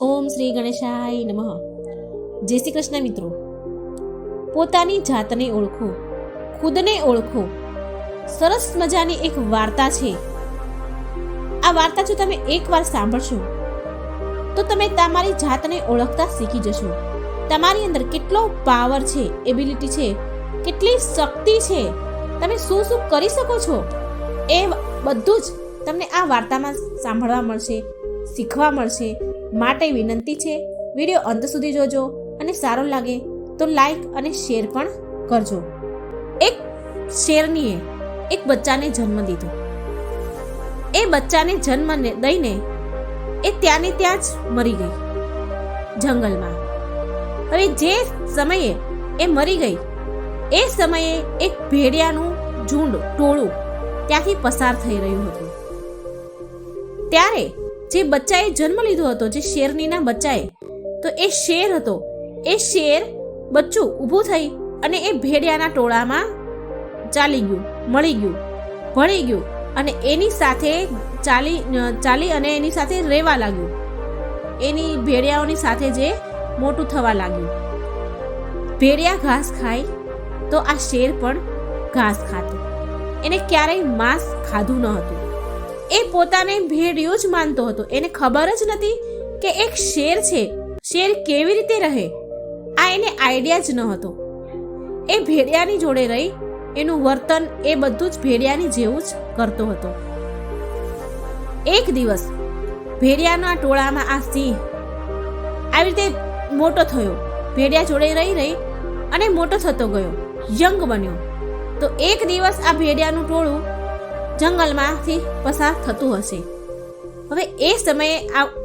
ઓમ શ્રી ગણેશાય નમઃ. જય શ્રી કૃષ્ણ મિત્રો. પોતાની જાતને ઓળખો, ખુદને ઓળખો. સરસ મજાની એક વાર્તા છે. આ વાર્તા જો તમે એકવાર સાંભળશો, તો તમે તમારી જાતને ઓળખતા શીખી જશો. તમારી અંદર કેટલો પાવર છે એબિલિટી છે, કેટલી શક્તિ છે, તમે શું શું કરી શકો છો, એ બધું જ તમને આ વાર્તામાં સાંભળવા મળશે, શીખવા મળશે. માટે વિનંતી છે, વીડિયો અંત સુધી જોજો અને સારો લાગે તો લાઈક અને શેર પણ કરજો. એક શેરનીએ એક બચ્ચાને જન્મ દીધો. એ બચ્ચાને જન્મ દઈને એ ત્યાંને ત્યાં જ મરી ગઈ જંગલમાં. હવે જે સમયે એ મરી ગઈ, એ સમયે એક ભેડિયાનું ઝુંડ ટોળું ત્યાંથી પસાર થઈ રહ્યું હતું. ત્યારે જે બચ્ચાએ જન્મ લીધો હતો, જે શેરનીના બચ્ચાએ, તો એ શેર હતો. એ શેર બચ્ચું ઊભું થઈ અને એ ભેડિયાના ટોળામાં ચાલી ગયું, મળી ગયું ભળી ગયું અને એની સાથે ચાલી ચાલી અને એની સાથે રહેવા લાગ્યું. એની ભેડિયાઓની સાથે જે મોટું થવા લાગ્યું. ભેડિયા ઘાસ ખાય તો આ શેર પણ ઘાસ ખાતું. એને ક્યારેય માંસ ખાધું ન હતું. એ પોતાને ભેડિયો જ માનતો હતો. એને ખબર જ નથી કે એક શેર છે. શેર કેવી રીતે રહે? આ એને આઈડિયા જ ન હતો. એ ભેડિયાની જોડે રહી. એનું વર્તન એ બધું જ ભેડિયાની જેવું જ કરતો હતો. એક દિવસ ભેડિયાના ટોળામાં આ સિંહ આવી રીતે મોટો થયો. ભેડિયા જોડે રહી રહી અને મોટો થતો ગયો. યંગ બન્યો. તો એક દિવસ આ ભેડિયાનું ટોળું જંગલમાંથી પસાર થતું હશે. હવે એ સમયે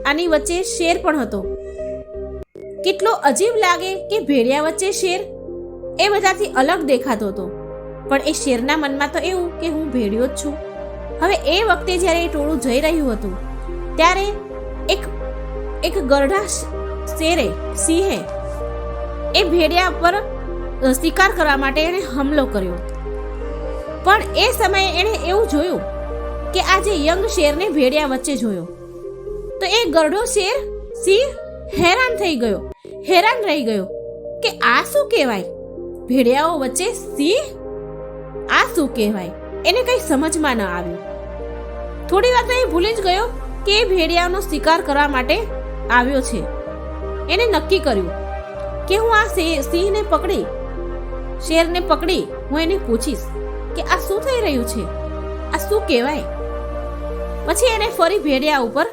આની વચ્ચે શેર પણ હતો. કેટલો અજીબ લાગે કે ભેડિયા વચ્ચે શેર એ બધાથી અલગ દેખાતો હતો. પણ એ શેરના મનમાં તો એવું કે હું ભેડિયો જ છું. હવે એ વખતે જ્યારે એ ટોળું જઈ રહ્યું હતું, ત્યારે એક એક ગરડા શેરે, સિંહે એ ભેડિયા પર શિકાર કરવા માટે એણે હુમલો કર્યો. પણ એ સમયે એણે એવું જોયું કે આ જે યંગ શેરને ભેડિયા વચ્ચે જોયો. તો એ ગરડો શેર સિંહ હેરાન થઈ ગયો. હેરાન રહી ગયો કે આ શું કહેવાય? ભેડિયાઓ વચ્ચે સિંહ? આ શું કહેવાય? એને કંઈ સમજમાં ન આવ્યું. થોડી વાર તો એ ભૂલી જ ગયો કે એ ભેડિયાનો શિકાર કરવા માટે આવ્યો છે. એને નક્કી કર્યું કે હું આ સિંહને પકડી, શેરને પકડી હું એને પૂછીશ. કે આ શું થઈ રહ્યું છે? આ શું કહેવાય? પછી એને ફરી ભેડિયા ઉપર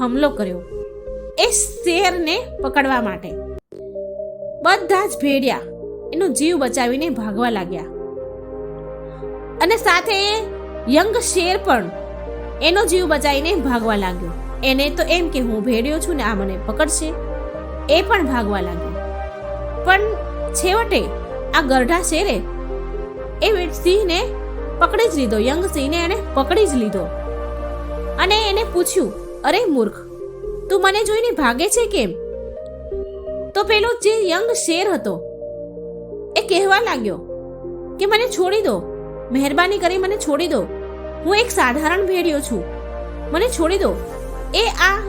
હુમલો કર્યો એ શેરને પકડવા માટે. બધા જ ભેડિયા એનો જીવ બચાવીને ભાગવા લાગ્યા. અને સાથે યંગ શેર પણ એનો જીવ બચાવીને ભાગવા લાગ્યો. એને તો એમ કે હું ભેડિયો છું ને આ મને પકડશે. એ પણ ભાગવા લાગ્યો. પણ છેવટે આ ગરઢા શેરે એ સિંહને પકડી જ લીધો, યંગ સિંહને એને પકડી જ લીધો. અને એને પૂછ્યું, અરે મૂર્ખ, તું મને જોઈને ભાગે છે કેમ? તો પેલો જે યંગ શેર હતો, એ કહેવા લાગ્યો કે, મને છોડી દો, મહેરબાની કરી મને છોડી દો. હું એક સાધારણ ભેડિયો છું. મને છોડી દો. એ આ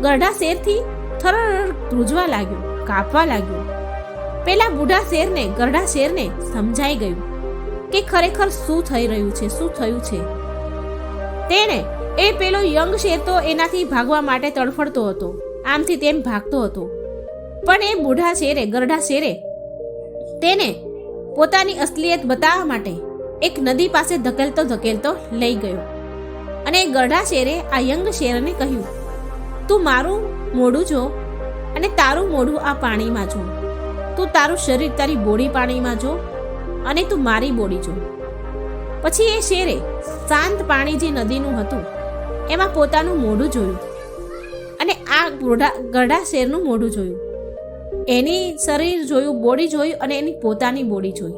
ગરઢા શેરથી થરર ધ્રુજવા લાગ્યો, કાપવા લાગ્યો. પેલા બુઢા શેરને ગરડા શેરને સમજાઈ ગયું. કે ખરેખર શું થઈ રહ્યું છે? શું થયું છે? તેણે એ પેલો યંગ શેર તો એનાથી ભાગવા માટે તડફડતો હતો. આમથી તેમ ભાગતો હતો. પણ એ બુઢા શેરે ગરડા શેરે તેને પોતાની અસલિયત બતાવવા માટે એક નદી પાસે ધકેલતો ધકેલતો લઈ ગયો. અને ગરડા શેરે આ યંગ શેરને કહ્યું, તું મારું મોઢું જો અને તારું મોઢું આ પાણીમાં જો. તું તારું શરીર તારી બોડી પાણીમાં જો અને તું મારી બોડી જો. પછી એ શેરે શાંત પાણી જે નદીનું હતું, એમાં પોતાનું મોઢું જોયું અને આ ગોઢા ગઢા શેરનું મોઢું જોયું. એની શરીર જોયું, બોડી જોયું અને એની પોતાની બોડી જોઈ.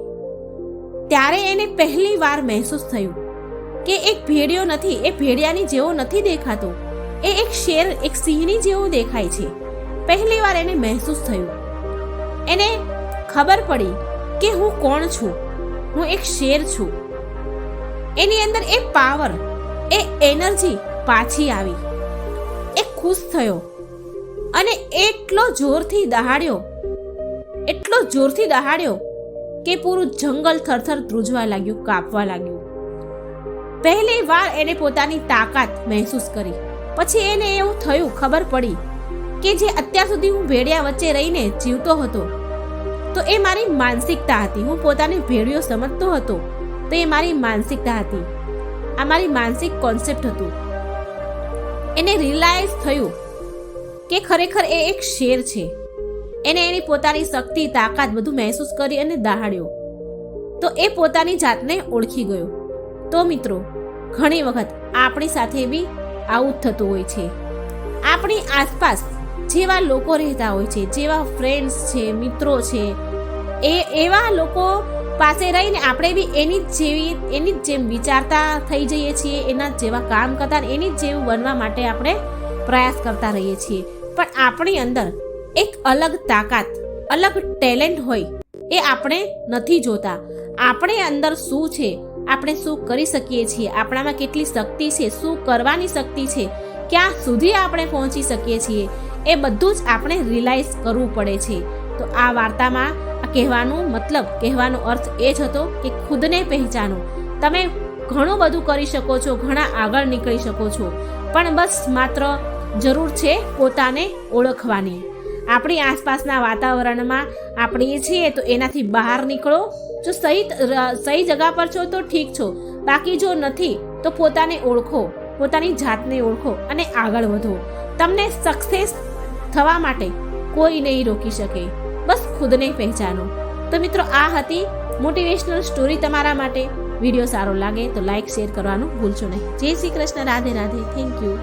ત્યારે એને પહેલી વાર મહેસૂસ થયું કે એક ભેડિયો નથી, એ ભેડિયાની જેવો નથી દેખાતો. એ એક શેર, એક સિંહની જેવો દેખાય છે. પહેલી વાર એને મહેસૂસ થયું. એને ખબર પડી કે હું કોણ છું? હું એક શેર છું. એની અંદર એ પાવર, એ એનર્જી પાછી આવી. એ ખુશ થયો અને એટલો જોરથી દહાડ્યો, એટલો જોરથી દહાડ્યો કે પૂરું જંગલ થરથર ધ્રુજવા લાગ્યું, કાપવા લાગ્યું. પહેલી વાર એને પોતાની તાકાત મહેસૂસ કરી. પછી એને એવું થયું, ખબર પડી કે જે અત્યાર સુધી હું ભેડિયા વચ્ચે રહીને જીવતો હતો તો એ મારી માનસિકતા હતી. હું પોતાની ભેળિયો સમજતો હતો. તો એ મારી માનસિકતા હતી. આ મારી માનસિક કોન્સેપ્ટ હતું. એને રિયલાઇઝ થયું કે ખરેખર એ એક શેર છે. એને એની પોતાની શક્તિ, તાકાત બધું મહેસૂસ કરી અને દહાડ્યો. તો એ પોતાની જાતને ઓળખી ગયો. તો મિત્રો, ઘણી વખત આપણી સાથે બી આવું જ થતું હોય છે. આપણી આસપાસ જેવા લોકો રહેતા હોય છે, જેવા ફ્રેન્ડ્સ છે, મિત્રો છે એ એવા લોકો પાસે રહીને આપણે બી એની જ જેવી, એની જ જેમ વિચારતા થઈ જઈએ છીએ, એના જેવા કામ કરતા એની જ જેવું બનવા માટે આપણે પ્રયાસ કરતા રહીએ છીએ. પણ આપણી અંદર એક અલગ તાકાત, અલગ ટેલેન્ટ હોય એ આપણે નથી જોતા. આપણે અંદર શું છે, આપણે શું કરી શકીએ છીએ, આપણામાં કેટલી શક્તિ છે, શું કરવાની શક્તિ છે, ક્યાં સુધી આપણે પહોંચી શકીએ છીએ, એ બધું જ આપણે રિલાઇઝ કરવું પડે છે. તો આ વાર્તામાં કહેવાનું મતલબ, કહેવાનો અર્થ એ જ હતો કે ખુદને પહેચાનો. તમે ઘણું બધું કરી શકો છો, ઘણા આગળ નીકળી શકો છો, પણ બસ માત્ર જરૂર છે પોતાને ઓળખવાની. આપણી આસપાસના વાતાવરણમાં આપણે છીએ તો એનાથી બહાર નીકળો. જો સહી સહી જગા પર છો તો ઠીક છો. બાકી જો નથી તો પોતાને ઓળખો, પોતાની જાતને ઓળખો અને આગળ વધો. તમને સક્સેસ થવા માટે કોઈ નહીં રોકી શકે. ખુદને પહેચાનો. તો મિત્રો, આ હતી મોટિવેશનલ સ્ટોરી તમારા માટે. વીડિયો સારો લાગે તો લાઈક શેર કરવાનું ભૂલશો નહીં. જય શ્રી કૃષ્ણ, રાધે રાધે. Thank you